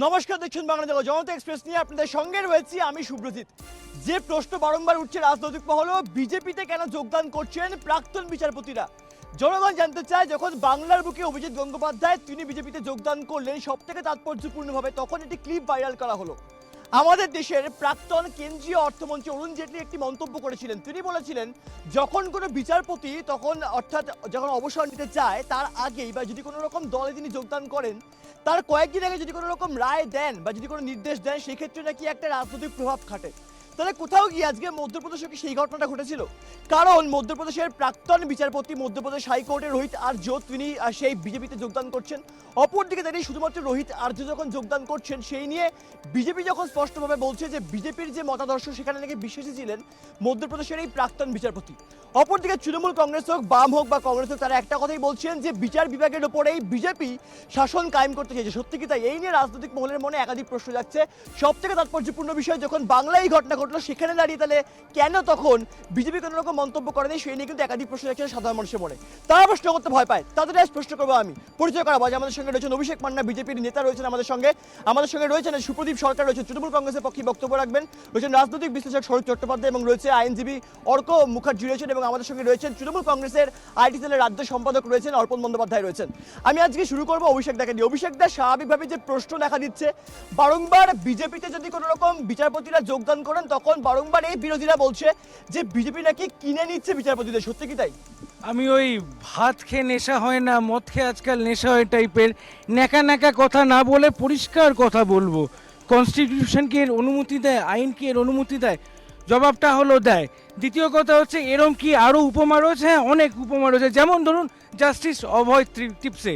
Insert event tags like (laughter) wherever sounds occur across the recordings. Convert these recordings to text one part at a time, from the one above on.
নমস্কার, দেখছেন বাংলা জগৎ। জনতা এক্সপ্রেস নিয়ে আপনাদের সঙ্গে রয়েছি আমি সুব্রজিৎ। যে প্রশ্ন বারংবার উঠছে রাজনৈতিক মহল, বিজেপিতে কেন যোগদান করছেন প্রাক্তন বিচারপতিরা? জনগণ জানতে চায়, যখন বাংলার বুকে অভিজিৎ গঙ্গোপাধ্যায় তিনি বিজেপিতে যোগদান করলেন সব থেকে তাৎপর্যপূর্ণভাবে তখন একটি ক্লিপ ভাইরাল করা হলো। আমাদের দেশের প্রাক্তন কেন্দ্রীয় অর্থমন্ত্রী অরুণ জেটলি একটি মন্তব্য করেছিলেন। তিনি বলেছিলেন, যখন কোনো বিচারপতি তখন অর্থাৎ যখন অবসর নিতে চায়, তার আগেই বা যদি কোনো রকম দলে তিনি যোগদান করেন তার কয়েকদিন আগে যদি কোনো রকম রায় দেন বা যদি কোনো নির্দেশ দেন, সেক্ষেত্রে নাকি একটা রাজনৈতিক প্রভাব খাটে। তাহলে কোথাও গিয়ে আজকে মধ্যপ্রদেশে কি সেই ঘটনাটা ঘটেছিল? কারণ মধ্যপ্রদেশের প্রাক্তন বিচারপতি মধ্যপ্রদেশ হাইকোর্টের রোহিত আর্য তিনি সেই বিজেপিতে যোগদান করছেন। অপরদিকে দাঁড়িয়ে শুধুমাত্র রোহিত আর্য যখন যোগদান করছেন, সেই নিয়ে বিজেপি যখন স্পষ্টভাবে বলছে যে বিজেপির যে মতাদর্শ, সেখানে নাকি বিশ্বাসী ছিলেন মধ্যপ্রদেশের এই প্রাক্তন বিচারপতি। অপরদিকে তৃণমূল কংগ্রেস হোক, বাম হোক বা কংগ্রেস হোক, তারা একটা কথাই বলছেন যে বিচার বিভাগের ওপরেই বিজেপি শাসন কায়েম করতে চাইছে। সত্যি কি তাই? এই নিয়ে রাজনৈতিক মহলের মনে একাধিক প্রশ্ন যাচ্ছে সব থেকে তাৎপর্যপূর্ণ বিষয়, যখন বাংলায় এই ঘটনা ঘটলো, সেখানে দাঁড়িয়ে তাহলে কেন তখন বিজেপি কোনো রকম মন্তব্য করেনি? সেই নিয়ে কিন্তু একাধিক প্রশ্ন যাচ্ছে সাধারণ মানুষের মনে। তারা প্রশ্ন করতে ভয় পায়। তাদের আজ প্রশ্ন করব আমি। পরিচয় করাবো। যে আমাদের সঙ্গে রয়েছেন অভিষেক মান্না, বিজেপির নেতা রয়েছেন আমাদের সঙ্গে। আমাদের সঙ্গে রয়েছেন সুপ্রদীপ সরকার, রয়েছেন তৃণমূল কংগ্রেসের পক্ষে বক্তব্য রাখবেন। রয়েছেন রাজনৈতিক বিশ্লেষক শরৎ চট্টোপাধ্যায় এবং রয়েছে আইনজীবী অর্ক মুখার্জি রয়েছেন এবং আমাদের সঙ্গে রয়েছেন তৃণমূল কংগ্রেসের আইটি সেলের রাজ্য সম্পাদক রয়েছেন অর্পণ বন্দ্যোপাধ্যায় রয়েছেন। আমি আজকে শুরু করব অভিষেক দেখা দিয়ে অভিষেক দা স্বাভাবিকভাবে যে প্রশ্ন দেখা দিচ্ছে, বারংবার বিজেপিতে যদি কোনো রকম বিচারপতিরা যোগদান করেন তখন বারংবার এই বিরোধীরা বলছে যে বিজেপি নাকি কিনে নিচ্ছে বিচারপতিদের। সত্যি কি তাই? আমি ওই ভাত খেয়ে নেশা হয় না, মদ খেয়ে আজকাল নেশা হয় টাইপের ন্যাকা ন্যাকা কথা না বলে পরিষ্কার কথা বলব। কনস্টিটিউশন কি এর অনুমতি দেয়? আইন কি এর অনুমতি দেয়? জবাবটা হলো দেয়। দ্বিতীয় কথা হচ্ছে, এরম কি আরও উপমা রয়েছে? হ্যাঁ অনেক উপমা রয়েছে। যেমন ধরুন জাস্টিস অভয় টিপসে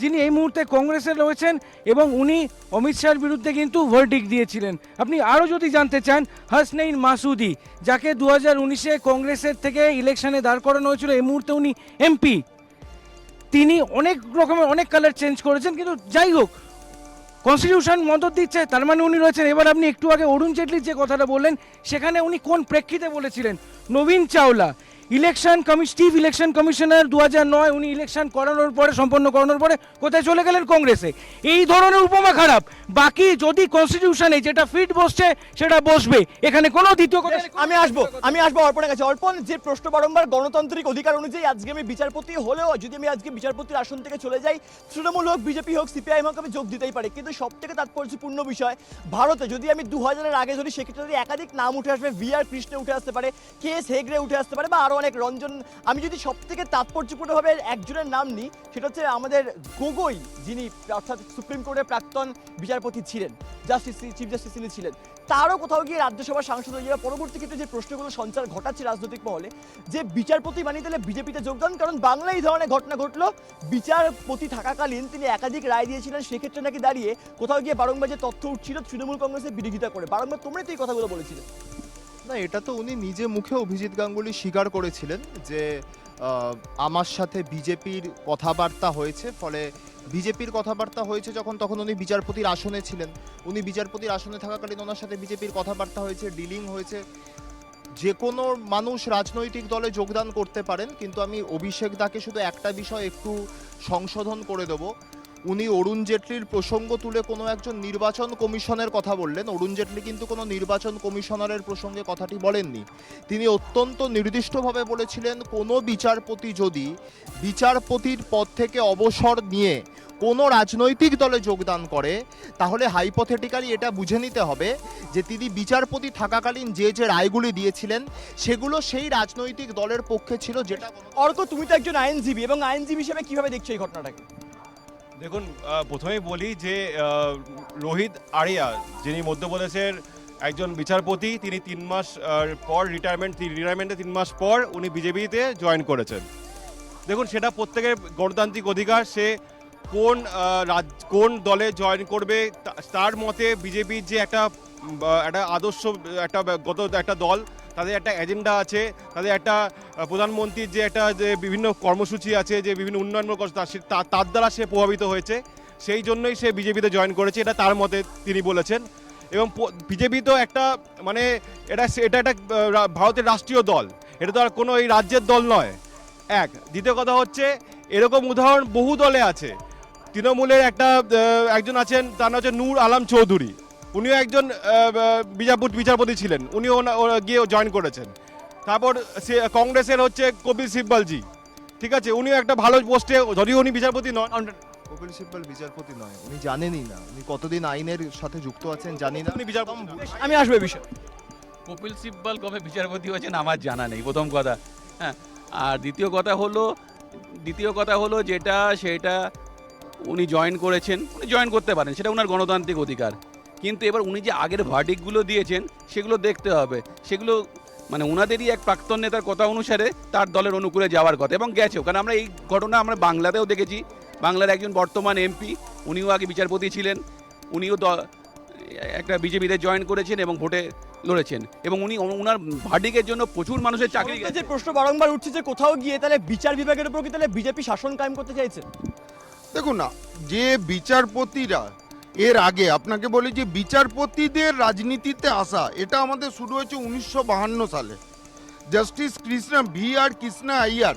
যিনি এই মুহূর্তে কংগ্রেসে রয়েছেন এবং উনি অমিত শাহর বিরুদ্ধে কিন্তু ভার্ডিক দিয়েছিলেন। আপনি আরও যদি জানতে চান, হাসনাইন মাসুদি, যাকে দু হাজার উনিশে কংগ্রেসের থেকে ইলেকশনে দাঁড় করানো হয়েছিল, এই মুহূর্তে উনি এমপি। তিনি অনেক রকমের, অনেক কালার চেঞ্জ করেছেন, কিন্তু যাই হোক কনস্টিটিউশন মদত দিচ্ছে, তার মানে উনি রয়েছেন। এবার আপনি একটু আগে অরুণ জেটলির যে কথাটা বললেন, সেখানে উনি কোন প্রেক্ষিতে বলেছিলেন? নবীন Chawla election commission chief election commissioner দু নয়, উনি ইলেকশন করানোর পরে, সম্পন্ন করানোর পরে কোথায় চলে গেলেন? কংগ্রেসে। এই ধরনের উপমা খারাপ। বাকি যদি কনস্টিটিউশনে যেটা ফিট বসছে, সেটা বসবে। এখানে কোনো দ্বিতীয় কথা আমি আসব। আমি আসব অর্পণের কাছে। অর্পণ, যে প্রশ্ন বারংবার গণতান্ত্রিক অধিকার অনুযায়ী আজকে আমি বিচারপতি হলেও, যদি আমি আজকে বিচারপতির আসন থেকে চলে যাই, তৃণমূল হোক, বিজেপি হোক সিপিআইএম হোক, আমি যোগ দিতেই পারি। কিন্তু সব থেকে তাৎপর্যপূর্ণ বিষয়, ভারতে যদি আমি দু হাজারের আগে যদি সেক্ষেত্রে একাধিক নাম উঠে আসবে, ভি আর কৃষ্ণে উঠে আসতে পারে, কে হেগড়ে উঠে আসতে পারে, বা আরও অনেক রঞ্জন। আমি যদি সব থেকে তাৎপর্যপূর্ণভাবে একজনের নাম নিই, সেটা হচ্ছে আমাদের গগৈ, যিনি অর্থাৎ সুপ্রিম কোর্টের প্রাক্তন বিচারপতি ছিলেন, জাস্টিস চিফ জাস্টিস তিনি ছিলেন। তারও কোথাও গিয়ে রাজ্যসভার সাংসদ হয়ে পরবর্তী ক্ষেত্রে যে প্রশ্নগুলো সঞ্চার ঘটাচ্ছে রাজনৈতিক মহলে, যে বিচারপতি বানিয়ে দিলে বিজেপিতে যোগদান, কারণ বাংলায় এই ধরনের ঘটনা ঘটলো। বিচারপতি থাকাকালীন তিনি একাধিক রায় দিয়েছিলেন, সেক্ষেত্রে নাকি দাঁড়িয়ে কোথাও গিয়ে বারংবার যে তথ্য উঠছিল, তৃণমূল কংগ্রেসের বিরোধিতা করে। বারংবার তোমরা তো এই কথাগুলো বলেছিলে। না, এটা তো উনি নিজে মুখে অভিজিৎ গাঙ্গুলি স্বীকার করেছিলেন যে আমার সাথে বিজেপির কথাবার্তা হয়েছে, ফলে বিজেপির কথাবার্তা হয়েছে যখন, তখন উনি বিচারপতির আসনে ছিলেন। উনি বিচারপতির আসনে থাকাকালীন ওনার সাথে বিজেপির কথাবার্তা হয়েছে, ডিলিং হয়েছে। যে কোনো মানুষ রাজনৈতিক দলে যোগদান করতে পারেন, কিন্তু আমি অভিষেক দাকে শুধু একটা বিষয় একটু সংশোধন করে দেবো। উনি অরুণ জেটলির প্রসঙ্গ তুলে কোনো একজন নির্বাচন কমিশনের কথা বললেন। অরুণ জেটলি কিন্তু কোনো নির্বাচন কমিশনারের প্রসঙ্গে কথাটি বলেননি। তিনি অত্যন্ত নির্দিষ্টভাবে বলেছিলেন, কোনো বিচারপতি যদি বিচারপতির পদ থেকে অবসর নিয়ে কোনো রাজনৈতিক দলে যোগদান করে, তাহলে হাইপোথেটিক্যালি এটা বুঝে নিতে হবে যে তিনি বিচারপতি থাকাকালীন যে যে রায়গুলি দিয়েছিলেন, সেগুলো সেই রাজনৈতিক দলের পক্ষে ছিল যেটা অর্ক, তুমি তো একজন আইনজীবী এবং আইনজীবী হিসেবে কীভাবে দেখছ এই ঘটনাটাকে? দেখুন প্রথমেই বলি যে রোহিত আরিয়া, যিনি মধ্যপ্রদেশের একজন বিচারপতি, তিনি তিন মাস পর রিটায়ারমেন্ট রিটায়ারমেন্টে তিন মাস পর উনি বিজেপিতে জয়েন করেছেন। দেখুন, সেটা প্রত্যেকের গণতান্ত্রিক অধিকার, সে কোন রাজ, কোন দলে জয়েন করবে তার মতে বিজেপির যে একটা একটা আদর্শ, একটা, গত একটা দল তাদের একটা এজেন্ডা আছে, তাদের একটা প্রধানমন্ত্রীর যে একটা, যে বিভিন্ন কর্মসূচি আছে, যে বিভিন্ন উন্নয়নমূলক তার দ্বারা সে প্রভাবিত হয়েছে। সেই জন্যই সে বিজেপিতে জয়েন করেছে, এটা তার মতে তিনি বলেছেন। এবং বিজেপি তো একটা মানে এটা এটা একটা ভারতের রাষ্ট্রীয় দল। এটা তো আর কোনো এই রাজ্যের দল নয়। এক, দ্বিতীয় কথা হচ্ছে, এরকম উদাহরণ বহু দলে আছে। তৃণমূলের একটা একজন আছেন, তার নাম হচ্ছে নূর আলম চৌধুরী। উনিও একজন আহ, বিচারপতি বিচারপতি ছিলেন। উনিও গিয়ে জয়েন করেছেন। তারপর সে কংগ্রেসের হচ্ছে কপিল সিব্বলজি। ঠিক আছে? উনিও একটা ভালো পোস্টে যদিও উনি বিচারপতি নন। কপিল সিব্বল বিচারপতি নয় উনি জানেনই না। উনি কতদিন আইনের সাথে যুক্ত আছেন জানি না। উনি বিচারপতি। আমি আসব বিষয়ে। কপিল সিব্বল কবে বিচারপতি হয়েছেন আমার জানা নেই প্রথম কথা। হ্যাঁ আর দ্বিতীয় কথা হলো দ্বিতীয় কথা হলো যেটা সেটা উনি জয়েন করেছেন। উনি জয়েন করতে পারেন সেটা ওনার গণতান্ত্রিক অধিকার। কিন্তু এবার উনি যে আগের ভার্ডিকগুলো দিয়েছেন সেগুলো দেখতে হবে। সেগুলো মানে ওনাদেরই এক প্রাক্তন নেতার কথা অনুসারে তার দলের অনুকূলে যাওয়ার কথা। এবং গেছেও কারণ আমরা এই ঘটনা আমরা বাংলাতেও দেখেছি। বাংলার একজন বর্তমান এমপি উনিও আগে বিচারপতি ছিলেন। উনিও দ- একটা বিজেপিতে জয়েন করেছেন এবং ভোটে লড়েছেন। এবং উনি ওনার ভার্ডিকের জন্য প্রচুর মানুষের চাকরি চাকরি যে প্রশ্ন বারংবার উঠছে যে কোথাও গিয়ে তাহলে বিচার বিভাগের উপর কি তাহলে বিজেপি শাসন কায়েম করতে চাইছে? দেখুন না যে বিচারপতিরা এর আগে আপনাকে বলি যে বিচারপতিদের রাজনীতিতে আসা, এটা আমাদের শুরু হয়েছে উনিশশো সালে। Justice Krishna V R Krishna Iyer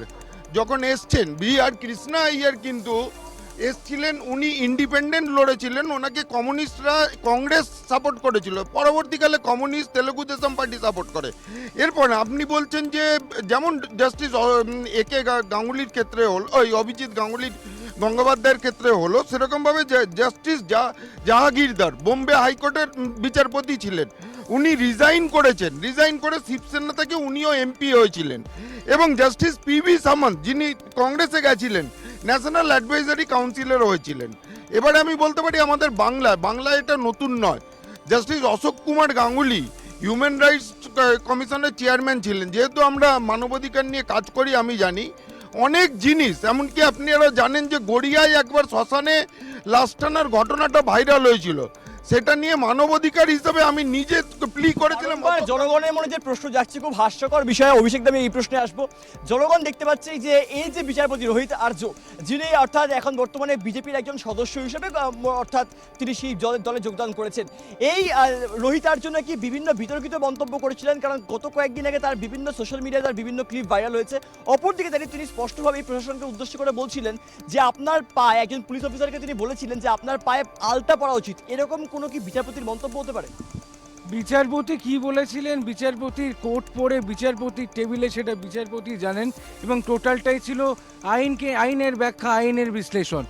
যখন এসছেন, ভি আর কৃষ্ণা আইয়ার কিন্তু এসছিলেন, উনি ইন্ডিপেন্ডেন্ট লড়েছিলেন, ওনাকে কমিউনিস্টরা, কংগ্রেস সাপোর্ট করেছিল, পরবর্তীকালে communist Telugu Desam party support করে। এরপর আপনি বলছেন যে, যেমন জাস্টিস একে গাঙ্গুলির ক্ষেত্রে হল, ওই অভিজিৎ গাঙ্গুলির গঙ্গোপাধ্যায়ের ক্ষেত্রে হলো, সেরকমভাবে জাস্টিস জাহাগীরদার বোম্বে হাইকোর্টের বিচারপতি ছিলেন। উনি রিজাইন করেছেন। রিজাইন করে শিবসেনা থেকে উনিও এমপি হয়েছিলেন। এবং জাস্টিস পি ভি সামন্ত, যিনি কংগ্রেসে গেছিলেন, ন্যাশনাল অ্যাডভাইজারি কাউন্সিলর হয়েছিলেন। এবারে আমি বলতে পারি আমাদের বাংলায় বাংলায় এটা নতুন নয়। Justice Ashok Kumar Ganguly human rights কমিশনের চেয়ারম্যান ছিলেন। যেহেতু আমরা মানবাধিকার নিয়ে কাজ করি, আমি জানি। অনেক জিনিস, এমনকি আপনি আপনারা জানেন যে গড়িয়ায় একবার শ্মশানে লাশ টানার ঘটনাটা ভাইরাল হয়েছিল। সেটা নিয়ে মানবাধিকার হিসেবে আমি নিজে প্লি করেছিলাম। জনগণের মনে যে প্রশ্ন যাচ্ছে, খুব হাস্যকর বিষয়। অভিষেক দামে এই প্রশ্নে আসব। জনগণ দেখতে পাচ্ছে যে, এই যে বিচারপতি রোহিত আর্য, যিনি অর্থাৎ এখন বর্তমানে বিজেপির একজন সদস্য হিসেবে অর্থাৎ তিনি সেই দলে যোগদান করেছেন। এই রোহিত আর্য নাকি বিভিন্ন বিতর্কিত মন্তব্য করেছিলেন, কারণ গত কয়েকদিন আগে তার বিভিন্ন সোশ্যাল মিডিয়ায় তার বিভিন্ন ক্লিপ ভাইরাল হয়েছে। অপরদিকে দাঁড়িয়ে তিনি স্পষ্টভাবে এই প্রশাসনকে উদ্দেশ্য করে বলছিলেন যে, আপনার পায়ে একজন পুলিশ অফিসারকে তিনি বলেছিলেন যে, আপনার পায়ে আলতা পড়া উচিত। এরকম কোনো কি বিচারপতির মন্তব্য হতে পারে? বিচারপতি কি বলেছিলেন? বিচারপতির কোর্ট পড়ে বিচারপতির টেবিলে সেটা বিচারপতি জানেন এবং টোটালটাই ছিল আইনকে, আইনের ব্যাখ্যা, আইনের বিশ্লেষণ।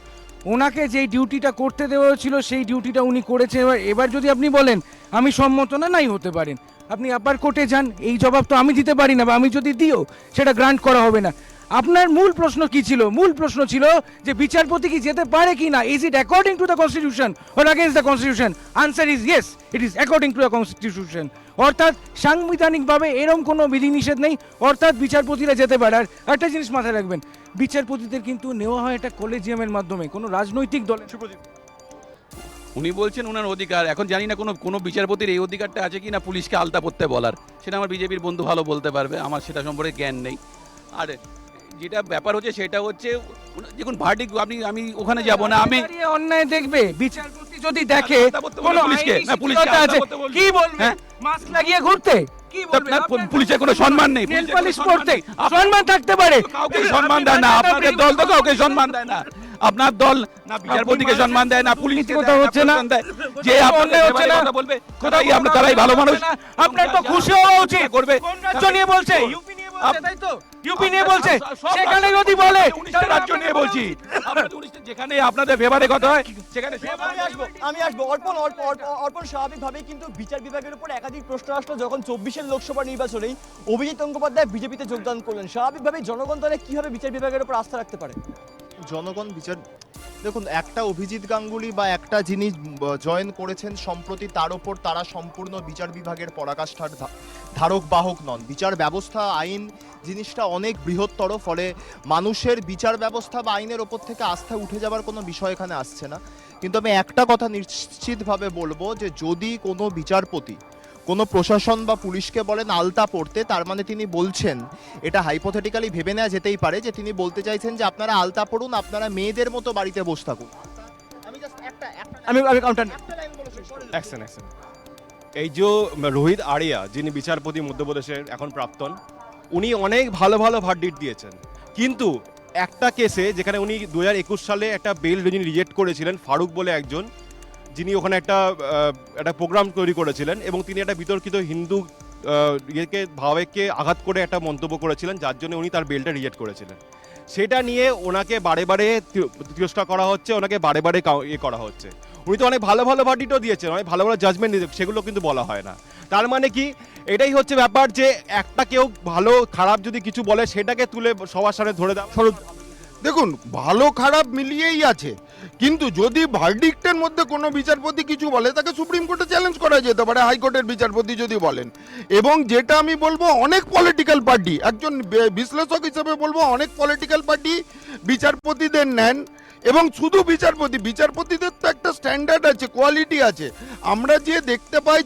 ওনাকে যেই ডিউটিটা করতে দেওয়া হয়েছিল, সেই ডিউটিটা উনি করেছেন এবার এবার যদি আপনি বলেন, আমি সম্মত না, নাই হতে পারেন। আপনি আপার কোর্টে যান, এই জবাব তো আমি দিতে পারি না বা আমি যদি দিও, সেটা গ্রান্ট করা হবে না। আপনার মূল প্রশ্ন কি ছিল? মূল প্রশ্ন ছিল যে বিচারপতি কি যেতে পারে কি না? Is it according to the constitution or against the constitution answer is yes it is according to the constitution অর্থাৎ সাংবিধানিকভাবে এরম কোনো বিধিনিষেধ নেই, অর্থাৎ বিচারপতিরা যেতে পারে। আর একটা জিনিস মাথায় রাখবেন, বিচারপতিদের কিন্তু নেওয়া হয় একটা কলেজিয়ামের মাধ্যমে, কোনো রাজনৈতিক দলে উনি বলছেন ওনার অধিকার। এখন জানি না কোনো কোনো বিচারপতির এই অধিকারটা আছে কি না পুলিশকে আলতা পড়তে বলার। সেটা আমার বিজেপির বন্ধু ভালো বলতে পারবে, আমার সেটা সম্পর্কে জ্ঞান নেই। আর যেটা ব্যাপার হচ্ছে সেটা হচ্ছে দেখুন ভার্ডিক আপনি আমি ওখানে যাব না আমি অন্যায় দেখবে। বিচারপতি যদি দেখে কোনো পুলিশকে। না, পুলিশকে আছে। কি বলবে? হ্যাঁ? মাস্ক লাগিয়ে ঘুরতে? পুলিশের কোনো সম্মান নেই। সম্মান থাকতে পারে। কাউকে সম্মান দেয় না আপনাদের দল তো কাউকে সম্মান দেয় না। আপনার দল না বিচারপতিকে সম্মান দেয় না পুলিশ কথা হচ্ছে না। যে আপনাদের হচ্ছে না। বলবে কোথায় আমরা তারাই ভালো মানুষ। আপনার তো খুশি হওয়া উচিত। করবে কোন রাজ্য নিয়ে বলছে? ইউপি নিয়ে বলছে তাই তো? ইউপি নিয়ে বলছে সেখানে যদি বলে রাজ্য নিয়ে বলছি। যেখানে আপনাদের ফেভারে কথা হয় সেখানে আমি আসব অর্পণ অর্প- অর্প- অর্পণ স্বাভাবিকভাবেই কিন্তু বিচার বিভাগের উপর একাধিক প্রশ্ন আসলো যখন চব্বিশের লোকসভা নির্বাচনেই অভিজিৎ গঙ্গোপাধ্যায় বিজেপিতে যোগদান করলেন। স্বাভাবিকভাবেই জনগণ তাহলে কীভাবে বিচার বিভাগের উপর আস্থা রাখতে পারে? জনগণ বিচার দেখুন, একটা অভিজিৎ গাঙ্গুলি বা একটা যিনি জয়েন করেছেন সম্প্রতি, তার ওপর তারা সম্পূর্ণ বিচার বিভাগের পরাকাষ্ঠার ধারক বাহক নন। বিচার ব্যবস্থা, আইন জিনিসটা অনেক বৃহত্তর, ফলে মানুষের বিচার ব্যবস্থা বা আইনের ওপর থেকে আস্থা উঠে যাবার কোনো বিষয় এখানে আসছে না। কিন্তু আমি একটা কথা নিশ্চিতভাবে বলব যে, যদি কোনো বিচারপতি কোনো প্রশাসন বা পুলিশকে বলেন আলতা পড়তে তার মানে তিনি বলছেন। এটা হাইপোথেটিক্যালি ভেবে নেওয়া যেতেই পারে যে তিনি বলতে চাইছেন যে আপনারা আলতা পড়ুন আপনারা মেয়েদের মতো বাড়িতে বসে থাকুন। আমি জাস্ট একটা একটা আমি আমি কাউন্টার একটা লাইন বলে শেষ করে অ্যাকশন অ্যাকশন এই যে রোহিত আরিয়া যিনি বিচারপতি মধ্যপ্রদেশের এখন প্রাক্তন উনি অনেক ভালো ভালো ভার্ডিট দিয়েছেন। কিন্তু একটা কেসে যেখানে উনি দু হাজার একুশ সালে একটা বেল যিনি রিজেক্ট করেছিলেন ফারুক বলে একজন যিনি ওখানে একটা একটা প্রোগ্রাম তৈরি করেছিলেন এবং তিনি একটা বিতর্কিত হিন্দু ইয়েকে ভাবেকে আঘাত করে একটা মন্তব্য করেছিলেন, যার জন্য উনি তার বেলটা রিজেক্ট করেছিলেন। সেটা নিয়ে ওনাকে বারে বারে তিরস্কার করা হচ্ছে, ওনাকে বারে বারে ইয়ে করা হচ্ছে। উনি তো অনেক ভালো ভালো ভার্ডিটও দিয়েছেন, অনেক ভালো ভালো জাজমেন্ট দিয়েছেন সেগুলো কিন্তু বলা হয় না। তার মানে কি? এটাই হচ্ছে ব্যাপার যে একটা কেউ ভালো, খারাপ যদি কিছু বলে, সেটাকে তুলে সবার সামনে ধরে দেওয়া দেখুন, ভালো খারাপ মিলিয়েই আছে। কিন্তু যদি ভার্ডিক্টের মধ্যে কোনো বিচারপতি কিছু বলে, তাকে সুপ্রিম কোর্টে চ্যালেঞ্জ করা যেতে পারে হাইকোর্টের বিচারপতি যদি বলেন। এবং যেটা আমি বলব, অনেক পলিটিক্যাল পার্টি একজন বিশ্লেষক হিসেবে বলব, অনেক পলিটিক্যাল পার্টি বিচারপতিদের নেন। এবং শুধু বিচারপতি, বিচারপতিদের তো একটা স্ট্যান্ডার্ড আছে কোয়ালিটি আছে। আমরা যে দেখতে পাই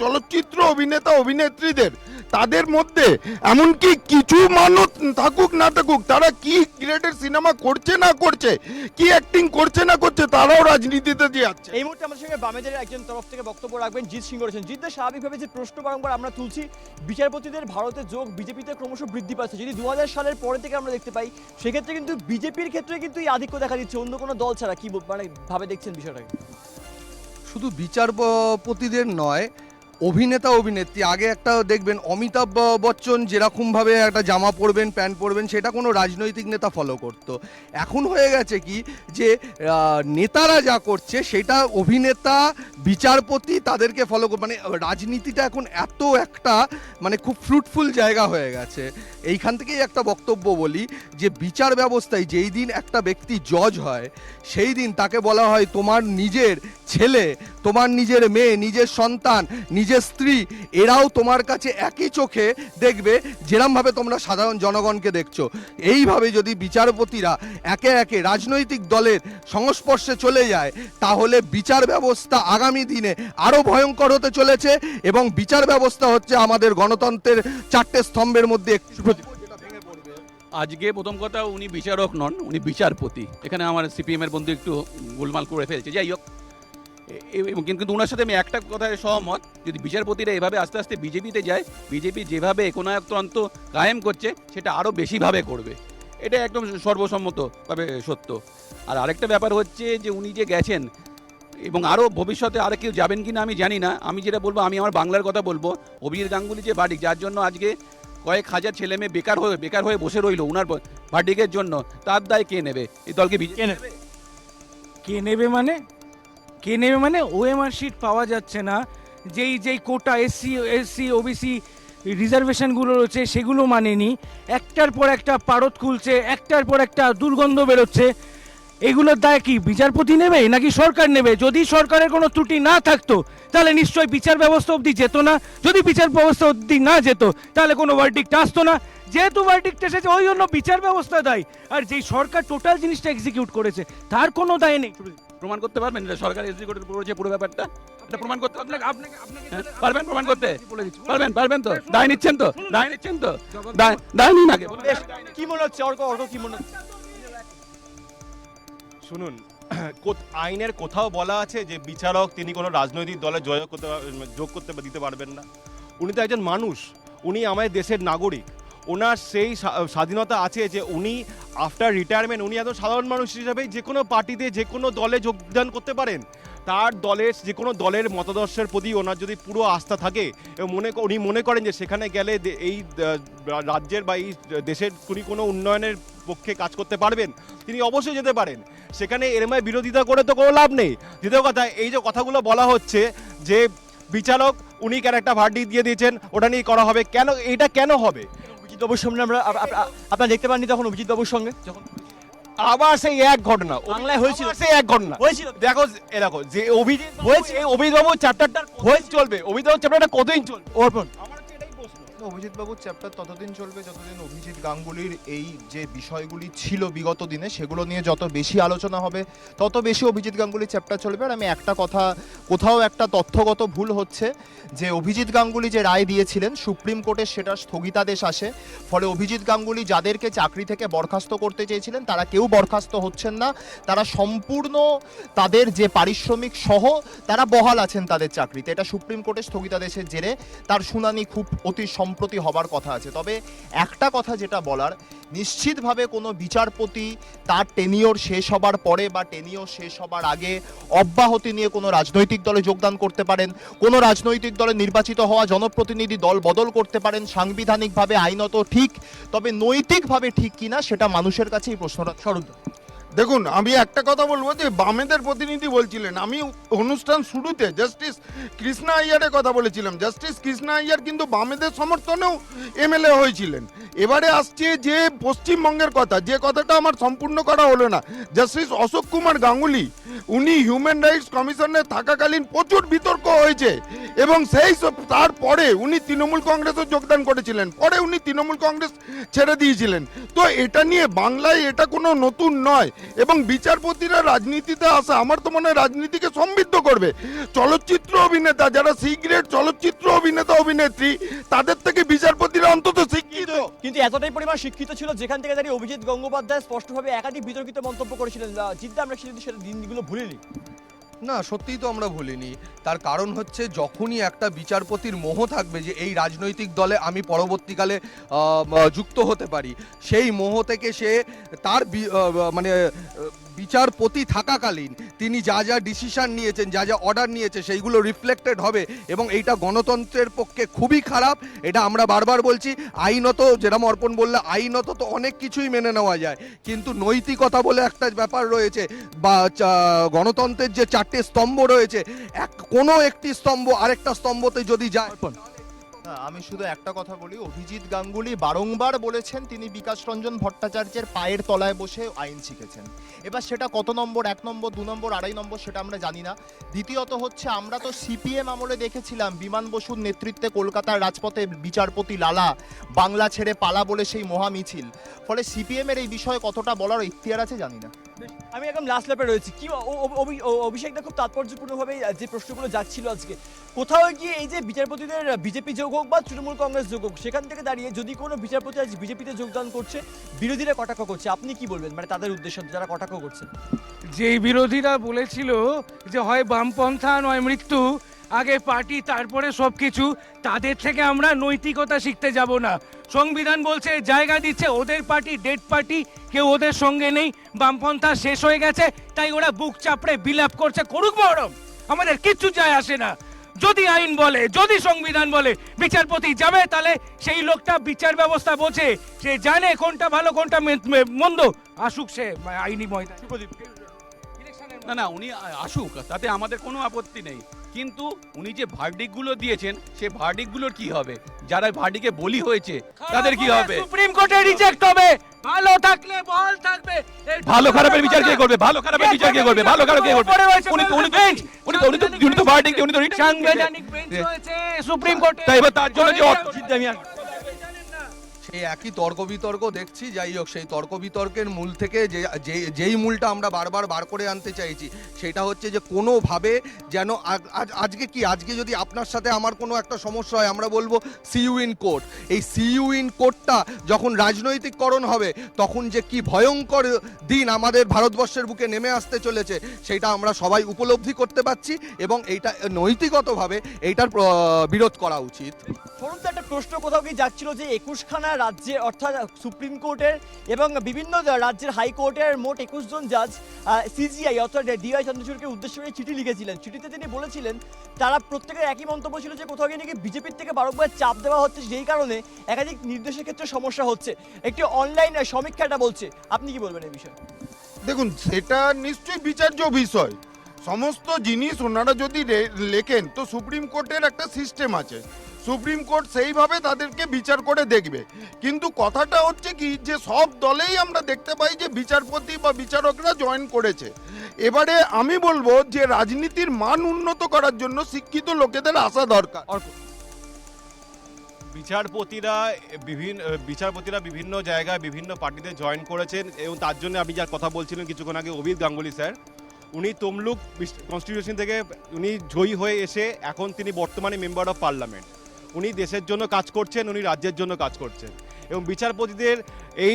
চলচ্চিত্র অভিনেতা, অভিনেত্রীদের, তাদের মধ্যে এমনকি কিছু মানুষ থাকুক না থাকুক, তারা কি গ্রেডের সিনেমা করছে না করছে, কি অ্যাক্টিং করছে না করছে, তারাও রাজনীতিতে যাচ্ছে এই মুহূর্তে আমাদের সঙ্গে বামেদের একজন তরফ থেকে বক্তব্য রাখবেন জিৎ সিং রয়েছেন। জিৎদের স্বাভাবিকভাবে যে প্রশ্ন বারংবার আমরা তুলছি, বিচারপতিদের ভারতে যোগ বিজেপিতে ক্রমশ বৃদ্ধি পাচ্ছে। যদি দু হাজার সালের পরে থেকে আমরা দেখতে পাই, সেক্ষেত্রে কিন্তু বিজেপির ক্ষেত্রে কিন্তু এই আধিক্য দেখা দিচ্ছে। অন্য কোনো দল ছাড়া কি মানে ভাবে দেখছেন বিষয়টাকে? শুধু বিচারপতিদের নয় অভিনেতা, অভিনেত্রী, আগে একটা দেখবেন অমিতাভ বচ্চন যেরকমভাবে একটা জামা পরবেন, প্যান্ট পরবেন, সেটা কোনো রাজনৈতিক নেতা ফলো করতো। এখন হয়ে গেছে কি যে নেতারা যা করছে, সেটা অভিনেতা, বিচারপতি তাদেরকে ফলো মানে রাজনীতিটা এখন এত একটা মানে খুব ফ্রুটফুল জায়গা হয়ে গেছে। এইখান থেকেই একটা বক্তব্য বলি যে, বিচার ব্যবস্থায় যেই দিন একটা ব্যক্তি জজ হয়, সেই দিন তাকে বলা হয় তোমার নিজের ছেলে, তোমার নিজের মেয়ে, নিজের সন্তান নিজের স্ত্রী, এরাও তোমার কাছে একই চোখে দেখবে, যেরমভাবে তোমরা সাধারণ জনগণকে দেখছ। এইভাবে যদি বিচারপতিরা একে একে রাজনৈতিক দলের সংস্পর্শে চলে যায়, তাহলে বিচার ব্যবস্থা আগামী দিনে আরও ভয়ঙ্কর হতে চলেছে এবং বিচার ব্যবস্থা হচ্ছে আমাদের গণতন্ত্রের চারটে স্তম্ভের মধ্যে আজকে প্রথম কথা উনি বিচারক নন, উনি বিচারপতি। এখানে আমার সিপিএম এর বন্ধু একটু গোলমাল করে ফেলছে। যাই হোক। কিন্তু ওনার সাথে আমি একটা কথায় সহমত, যদি বিচারপতিরা এভাবে আস্তে আস্তে বিজেপিতে যায়, বিজেপি যেভাবে একনায়কতন্ত্র কায়েম করছে, সেটা আরও বেশিভাবে করবে। এটা একদম সর্বসম্মতভাবে সত্য। আর আরেকটা ব্যাপার হচ্ছে যে উনি যে গেছেন, এবং আরও ভবিষ্যতে আর কেউ যাবেন কি না আমি জানি না, আমি যেটা বলব, আমি আমার বাংলার কথা বলব। অভিজিৎ গাঙ্গুলি যে বাড়ি যার জন্য আজকে কয়েক হাজার ছেলে মেয়ে বেকার হয়ে বেকার হয়ে বসে রইল উনার ভার্ডিকের জন্য, তার দায় কে নেবে? এই দলকে কে নেবে? কে নেবে মানে? কে নেবে মানে ওএমআর শিট পাওয়া যাচ্ছে না। যেই যেই কোটা এসসি এসসি ওবিসি রিজার্ভেশনগুলো রয়েছে, সেগুলো মানেনি। একটার পর একটা পারদ খুলছে, একটার পর একটা দুর্গন্ধ বেরোচ্ছে। এগুলোর দায় কি, বিচারপতি নেবে নাকি সরকার নেবে? যদি সরকারের কোনো ত্রুটি না থাকতো, তাহলে নিশ্চয়ই বিচার ব্যবস্থা অবধি যেত না। যদি বিচার ব্যবস্থা অবধি না যেত, তাহলে কোনো ভার্ডিক্ট আসতো না। যেহেতু ভার্ডিক্ট এসেছে, ওই জন্য বিচার ব্যবস্থা দায়ী। আর যেই সরকার টোটাল জিনিসটা এক্সিকিউট করেছে, তার কোনো দায় নেই। প্রমাণ করতে পারবেন? এটা সরকার এক্সিকিউটিভ করেছে পুরো ব্যাপারটা। এটা প্রমাণ করতে আপনাকে আপনাকে আপনাকে পারবেন প্রমাণ করতে? পারবেন পারবেন তো? দায় নিচ্ছেন তো? দায় নিচ্ছেন তো? দায় দায় নিন আগে। কি মনে হচ্ছে? অর্ক অর্ক কি মনে হচ্ছে? শুনুন (clears throat) আইনের কোথাও বলা আছে যে বিচারক তিনি কোনো রাজনৈতিক দলে যোগ করতে যোগ করতে দিতে পারবেন না। উনি তো একজন মানুষ। উনি আমাদের দেশের নাগরিক। ওনার সেই স্বাধীনতা আছে যে উনি আফটার রিটায়ারমেন্ট উনি একজন সাধারণ মানুষ হিসাবে যে কোনো পার্টিতে, যে কোনো দলে যোগদান করতে পারেন। তার দলের, যে কোনো দলের মতাদর্শের প্রতি ওনার যদি পুরো আস্থা থাকে, এবং মনে উনি মনে করেন যে সেখানে গেলে এই রাজ্যের বা এই দেশের উনি কোনো উন্নয়নের পক্ষে কাজ করতে পারবেন, তিনি অবশ্যই যেতে পারেন। সেখানে এরময় বিরোধিতা করে তো কোনো লাভ নেই। দ্বিতীয় কথা, এই যে কথাগুলো বলা হচ্ছে যে বিচারক উনি কেন একটা ভার্ডি দিয়ে দিয়েছেন, ওটা নিয়ে করা হবে, কেন এটা কেন হবে? অভিজিৎ বাবুর সামনে আমরা আপ- আপ- আপ- আপনারা দেখতে পাননি তখন অভিজিৎ বাবুর সঙ্গে? যখন আবার সেই এক ঘটনা বাংলায় হয়েছিল। সেই এক ঘটনা। হয়েছিল। দেখো এ দেখো যে অভিজিৎ হয়েছে অভিজিৎ বাবু চ্যাপ্টারটা হয়েছে চলবে? অভিজিৎ বাবু চ্যাপ্টারটা কতদিন চলবে? অর্পণ। আমার হচ্ছে এটাই প্রশ্ন অভিজিৎ বাবুর চ্যাপ্টার ততদিন চলবে, যতদিন অভিজিৎ গাঙ্গুলির এই যে বিষয়গুলি ছিল বিগত দিনে, সেগুলো নিয়ে যত বেশি আলোচনা হবে, তত বেশি অভিজিৎ গাঙ্গুলির চ্যাপ্টার চলবে। আর আমি একটা কথা, কোথাও একটা তথ্যগত ভুল হচ্ছে, যে অভিজিৎ গাঙ্গুলি যে রায় দিয়েছিলেন, সুপ্রিম কোর্টের সেটা স্থগিতাদেশ আসে। ফলে অভিজিৎ গাঙ্গুলি যাদেরকে চাকরি থেকে বরখাস্ত করতে চেয়েছিলেন, তারা কেউ বরখাস্ত হচ্ছেন না। তারা সম্পূর্ণ তাদের যে পারিশ্রমিক সহ, তারা বহাল আছেন তাদের চাকরিতে। এটা সুপ্রিম কোর্টের স্থগিতাদেশের জেরে, তার শুনানি খুব অতি সম সম্প্রতি হবার কথা আছে। তবে একটা কথা যেটা বলার, নিশ্চিতভাবে কোনো বিচারপতি তার টেনিওর শেষ হবার পরে বা টেনিওর শেষ হবার আগে অব্যাহতি নিয়ে কোনো রাজনৈতিক দলে যোগদান করতে পারেন, কোনো রাজনৈতিক দলে নির্বাচিত হওয়া জনপ্রতিনিধি দল বদল করতে পারেন, সাংবিধানিকভাবে আইনত ঠিক, তবে নৈতিকভাবে ঠিক কিনা সেটা মানুষের কাছেই প্রশ্নটা। স্বরূপ দেখুন, আমি একটা কথা বলব যে, বামেদের প্রতিনিধি বলছিলেন। আমি অনুষ্ঠান শুরুতে জাস্টিস কৃষ্ণা আইয়ারের কথা বলেছিলাম। জাস্টিস কৃষ্ণা আইয়ার কিন্তু বামেদের সমর্থনেও এমএলএ হয়েছিলেন। এবারে আসছে যে পশ্চিমবঙ্গের কথা, যে কথাটা আমার সম্পূর্ণ করা হলো না। জাস্টিস অশোক কুমার গাঙ্গুলি, উনি হিউম্যান রাইটস কমিশনে থাকাকালীন প্রচুর বিতর্ক হয়েছে এবং সেই সব, তারপরে উনি তৃণমূল কংগ্রেসও যোগদান করেছিলেন। পরে উনি তৃণমূল কংগ্রেস ছেড়ে দিয়েছিলেন। তো এটা নিয়ে বাংলায় এটা কোনো নতুন নয়। এবং বিচারপতিরা রাজনীতিতে আসা, আমার তো মনে হয় রাজনীতিকে সমৃদ্ধ করবে। চলচ্চিত্র অভিনেতা, যারা সিগ্রেট চলচ্চিত্র অভিনেতা, অভিনেত্রী, তাদের থেকে বিচারপতিরা অন্তত শিক্ষিত। কিন্তু এতটাই পরিমাণ শিক্ষিত ছিল যেখান থেকে দাঁড়িয়ে অভিজিৎ গঙ্গোপাধ্যায় স্পষ্টভাবে একাধিক বিতর্কিত মন্তব্য করেছিলেন। জিদ্দা আমরা সেটা দিনগুলো ভুলিনি। না, সত্যিই তো আমরা ভুলিনি। তার কারণ হচ্ছে যখনই একটা বিচারপতির মোহ থাকবে যে এই রাজনৈতিক দলে আমি পরবর্তীকালে যুক্ত হতে পারি, সেই মোহ থেকে সে তার মানে বিচারপতি থাকাকালীন তিনি যা যা ডিসিশন নিয়েছেন, যা যা অর্ডার নিয়েছে, সেইগুলো রিফ্লেক্টেড হবে এবং এইটা গণতন্ত্রের পক্ষে খুবই খারাপ। এটা আমরা বারবার বলছি, আইনত যেরকম অর্পণ বললে, আইনত তো অনেক কিছুই মেনে নেওয়া যায়। কিন্তু নৈতিকতা বলে একটা ব্যাপার রয়েছে, বা গণতন্ত্রের যে চারটে স্তম্ভ রয়েছে, এক, কোনো একটি স্তম্ভ আরেকটা স্তম্ভতে যদি যায় আমি শুধু একটা কথা বলি, অভিজিৎ গাঙ্গুলি বারংবার বলেছেন তিনি বিকাশ রঞ্জন ভট্টাচার্যের পায়ের তলায় বসে আইন শিখেছেন। এবার সেটা কত নম্বর, এক নম্বর, দু নম্বর, আড়াই নম্বর সেটা আমরা জানি না। দ্বিতীয়ত হচ্ছে, আমরা তো সিপিএম আমলে দেখেছিলাম বিমান বসুর নেতৃত্বে কলকাতার রাজপথে বিচারপতি লালা বাংলা ছেড়ে পালা বলে সেই মহা মিছিল ফলে সিপিএমের এই বিষয়ে কতটা বলার ইখতিয়ার আছে জানি না। আমি একদম লাস্ট ল্যাপে রয়েছি। কি ও- ও- অভি- ও- অভিষেকদা খুব তাৎপর্যপূর্ণভাবে যে প্রশ্নগুলো যাচ্ছিল আজকে। কোথাও গিয়ে এই যে বিচারপতিদের বিজেপি যোগ হোক বা তৃণমূল কংগ্রেস যোগ হোক, সেখান থেকে দাঁড়িয়ে যদি কোনো বিচারপতি আজ বিজেপিতে যোগদান করছে, বিরোধীরা কটাক্ষ করছে? আপনি কি বলবেন? মানে তাদের উদ্দেশ্য যারা কটাক্ষ করছে। যেই বিরোধীরা বলেছিল যে হয় বামপন্থা, নয় মৃত্যু আগে পার্টি, তারপরে সব কিছু তাদের থেকে আমরা নৈতিকতা শিখতে যাব না। সংবিধান বলছে, জায়গা দিচ্ছে, ওদের পার্টি ডেড পার্টি, কেউ ওদের সঙ্গে নেই, বামপন্থা শেষ হয়ে গেছে, তাই ওরা বুক চাপড়ে বিলাপ করছে, করুক মহরম আমাদের কিচ্ছু যায় আসে না। যদি আইন বলে, যদি সংবিধান বলে, বিচারপতি যাবে, তাহলে সেই লোকটা বিচার ব্যবস্থা বোঝে, সে জানে কোনটা ভালো, কোনটা মন্দ। আসুক সে, আইনি ময়দান। না না, উনি আসুক, তাতে আমাদের কোনো আপত্তি নেই। কিন্তু উনি যে ভার্ডিকগুলো দিয়েছেন সে ভার্ডিকগুলোর কি হবে? যারা ভার্ডিকে বলি হয়েছে তাদের কি হবে সুপ্রিম কোর্টে রিজেক্ট হবে। ভালো থাকলে বল থাকবে। ভালো খারাপের বিচার কে করবে? ভালো খারাপের বিচার কে করবে? ভালো খারাপ কে করবে উনি তো উনি বেঞ্চ। উনি তো উনি তো উনি তো ভার্ডিক উনি তো সাংবিধানিক বেঞ্চ রয়েছে সুপ্রিম কোর্টে। তাই এবার তার জন্য যে আর- সেই একই তর্ক বিতর্ক দেখছি, যাই হোক, সেই তর্ক বিতর্কের মূল থেকে যে যেই মূলটা আমরা বারবার বার করে আনতে চাইছি, সেটা হচ্ছে যে কোনোভাবে যেন আজ আজকে কি? আজকে যদি আপনার সাথে আমার কোনো একটা সমস্যা হয়, আমরা বলব সিইউ ইন কোর্ট এই সিইউ ইন কোর্টটা যখন রাজনৈতিককরণ হবে, তখন যে কি ভয়ঙ্কর দিন আমাদের ভারতবর্ষের বুকে নেমে আসতে চলেছে, সেটা আমরা সবাই উপলব্ধি করতে পারছি এবং এইটা নৈতিকতভাবে এইটার বিরোধ করা উচিত। একটা প্রশ্ন, কোথাও গিয়ে যাচ্ছিল যে একুশখানা রাজ্যে, অর্থাৎ সুপ্রিম কোর্টের এবং বিভিন্ন রাজ্যের হাইকোর্টের মোট একুশ জন জাজ সিজিআই অর্থাৎ ডিওয়াই চন্দ্রচূড়কে উদ্দেশ্য করে চিঠি লিখেছিলেন। চিঠিতে তিনি বলেছিলেন, তারা প্রত্যেকের একই মন্তব্য ছিল যে কোথাও গিয়ে নাকি বিজেপির থেকে বারংবার চাপ দেওয়া হচ্ছে, যেই কারণে একাধিক নির্দেশের ক্ষেত্রে সমস্যা হচ্ছে। একটি অনলাইন সমীক্ষাটা বলছে, আপনি কি বলবেন এই বিষয়ে? দেখুন, সেটা নিশ্চয়ই বিচার্য বিষয়। সমস্ত জিনিস ওনারা যদি লেখেন, তো সুপ্রিম কোর্টের একটা সিস্টেম আছে। সুপ্রিম কোর্ট সেইভাবে তাদেরকে বিচার করে দেখবে। কিন্তু কথাটা হচ্ছে কি যে সব দলেই আমরা দেখতে পাই যে বিচারপতি বা বিচারকরা জয়েন করেছে। এবারে আমি বলব যে রাজনীতির মান উন্নত করার জন্য শিক্ষিত লোকেদের আসা দরকার। বিচারপতিরা বিভিন্ন বিচারপতিরা বিভিন্ন জায়গায় বিভিন্ন পার্টিতে জয়েন করেছেন এবং তার জন্য আপনি যার কথা বলছিলেন কিছুক্ষণ আগে অভিত গাঙ্গুলি স্যার, উনি তমলুক কনস্টিটিউশন থেকে উনি জয়ী হয়ে এসে এখন তিনি বর্তমানে মেম্বার অফ পার্লামেন্ট উনি দেশের জন্য কাজ করছেন, উনি রাজ্যের জন্য কাজ করছেন। এবং বিচারপতিদের এই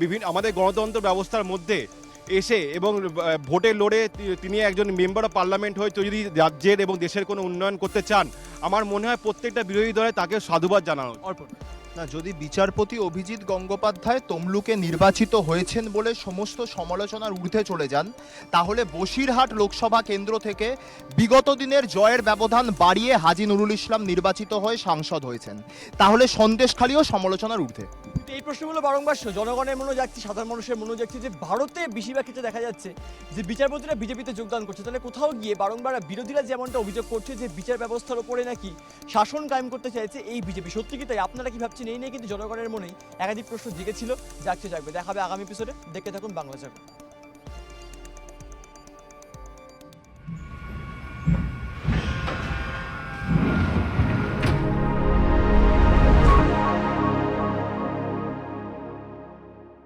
বিভিন্ন, আমাদের গণতন্ত্র ব্যবস্থার মধ্যে এসে এবং ভোটে লড়ে তিনি একজন মেম্বার অফ পার্লামেন্ট হয়ে যদি রাজ্যের এবং দেশের কোনো উন্নয়ন করতে চান, আমার মনে হয় প্রত্যেকটা বিরোধী দলে তাকে সাধুবাদ জানানো না, যদি বিচারপতি অভিজিৎ গঙ্গোপাধ্যায় তমলুকে নির্বাচিত হয়েছেন বলে সমস্ত সমালোচনার ঊর্ধ্বে চলে যান, তাহলে বসিরহাট লোকসভা কেন্দ্র থেকে বিগত দিনের জয়ের ব্যবধান বাড়িয়ে হাজি নুরুল ইসলাম নির্বাচিত হয়ে সাংসদ হয়েছেন। তাহলে সন্দেশখালীও সমালোচনার ঊর্ধ্বে। কিন্তু এই প্রশ্নগুলো বারংবার জনগণের মনে যাচ্ছে সাধারণ মানুষের মনে যাচ্ছে যে ভারতে বেশিরভাগ ক্ষেত্রে দেখা যাচ্ছে যে বিচারপতিরা বিজেপিতে যোগদান করছে, তাহলে কোথাও গিয়ে বারংবার বিরোধীরা যেমনটা অভিযোগ করছে যে বিচার ব্যবস্থার উপরে নাকি শাসন কায়েম করতে চাইছে এই বিজেপি। সত্যি কি তাই? আপনারা কি ভাবছেন? এই নিয়ে কিন্তু জনগণের মনেই একাধিক প্রশ্ন জিগেছিল। যাচ্ছে যাকবে দেখাবে আগামী এপিসোডে দেখে থাকুন বাংলা জাগরণ